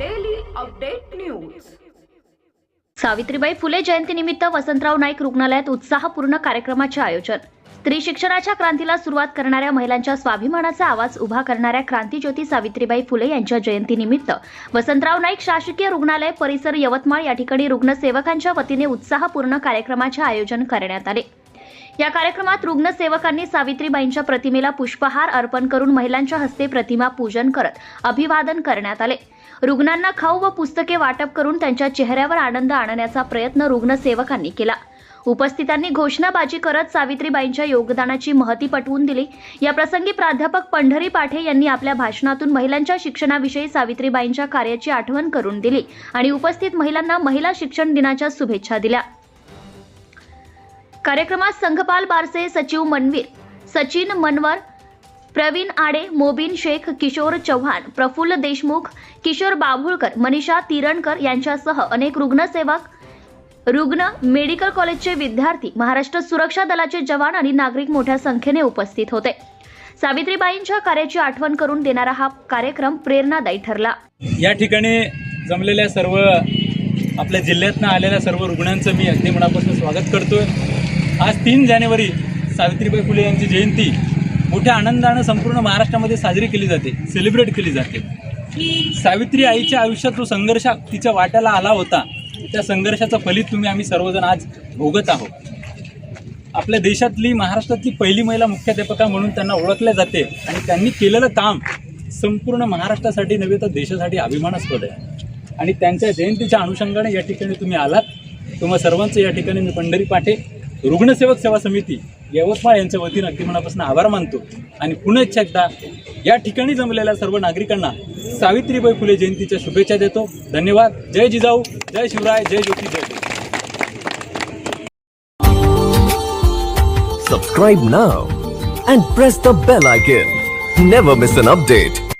Update news Savitribai Phule जयंतीनिमित्त वसंतराव नाईक रुग्णालयात उत्साहपूर्ण कार्यक्रमाचे आयोजन. स्त्री शिक्षणाच्या क्रांतीला सुरुवात करणाऱ्या महिलांच्या स्वाभिमानाचा आवाज उभा करणाऱ्या क्रांतीज्योती सावित्रीबाई फुले यांच्या जयंतीनिमित्त वसंतराव नाईक शासकीय रुग्णालय परिसर यवतमाळ या ठिकाणी रुग्णसेवकांच्या वतीने उत्साहपूर्ण कार्यक्रमाचे आयोजन करण्यात आले. या कार्यक्रमात रुग्णसेवकांनी सावित्रीबाईंच्या प्रतिमेला पुष्पहार अर्पण करून महिलांच्या हस्ते प्रतिमा पूजन करत अभिवादन करण्यात आले. रुग्णांना खाऊ व पुस्तके वाटप करून त्यांच्या चेहऱ्यावर आनंद आणण्याचा प्रयत्न रुग्णसेवकांनी केला. उपस्थितांनी घोषणाबाजी करत सावित्रीबाईंच्या योगदानाची महती पटवून दिली. या प्रसंगी प्राध्यापक पंढरी पाठे यांनी आपल्या भाषणातून महिलांच्या शिक्षणाविषयी सावित्रीबाईंच्या कार्याची आठवण करून दिली आणि उपस्थित महिलांना महिला शिक्षण दिनाच्या शुभेच्छा दिल्या. कार्यक्रमात संघपाल बारसे सचिव मनवीर सचिन मनवर प्रवीण आडे मोबिन शेख किशोर चव्हाण प्रफुल्ल देशमुख किशोर बाभुळकर मनीषा तिरणकर यांच्यासह अनेक रुग्णसेवक रुग्ण मेडिकल कॉलेजचे विद्यार्थी महाराष्ट्र सुरक्षा दलाचे जवान आणि नागरिक मोठ्या संख्येने उपस्थित होते. सावित्रीबाईंच्या कार्याची आठवण करून देणारा हा कार्यक्रम प्रेरणादायी ठरला. या ठिकाणी जमलेल्या सर्व आपल्या जिल्ह्यातनं आलेल्या सर्व रुग्णांचं मी अगदी मनापासून स्वागत करतोय. आज तीन जानेवारी सावित्रीबाई फुले यांची जयंती. मोठ्या आनंदानं संपूर्ण महाराष्ट्रामध्ये साजरी केली जाते सेलिब्रेट केली जाते. सावित्री आईच्या आयुष्यात जो संघर्ष तिच्या वाट्याला आला होता त्या संघर्षाचं फलित तुम्ही आम्ही सर्वजण आज भोगत आहोत. आपल्या देशातली महाराष्ट्रातली पहिली महिला मुख्याध्यापका म्हणून त्यांना ओळखल्या जाते आणि त्यांनी केलेलं काम संपूर्ण महाराष्ट्रासाठी नव्हे तर देशासाठी अभिमानास्पद आहे. आणि त्यांच्या जयंतीच्या अनुषंगाने या ठिकाणी तुम्ही आलात. तुम्हा सर्वांचं या ठिकाणी मी पंढरी पाठे रुग्णसेवक सेवा समिती यवतमाळ यांच्या वतीनं अगदी मनापासून आभार मानतो. आणि पुन्हा एकदा या ठिकाणी जमलेल्या सर्व नागरिकांना सावित्रीबाई फुले जयंतीच्या शुभेच्छा देतो. धन्यवाद. जय जिजाऊ. जय शिवराय. जय ज्योती. जय देव Subscribe now and press the bell icon. Never miss an update.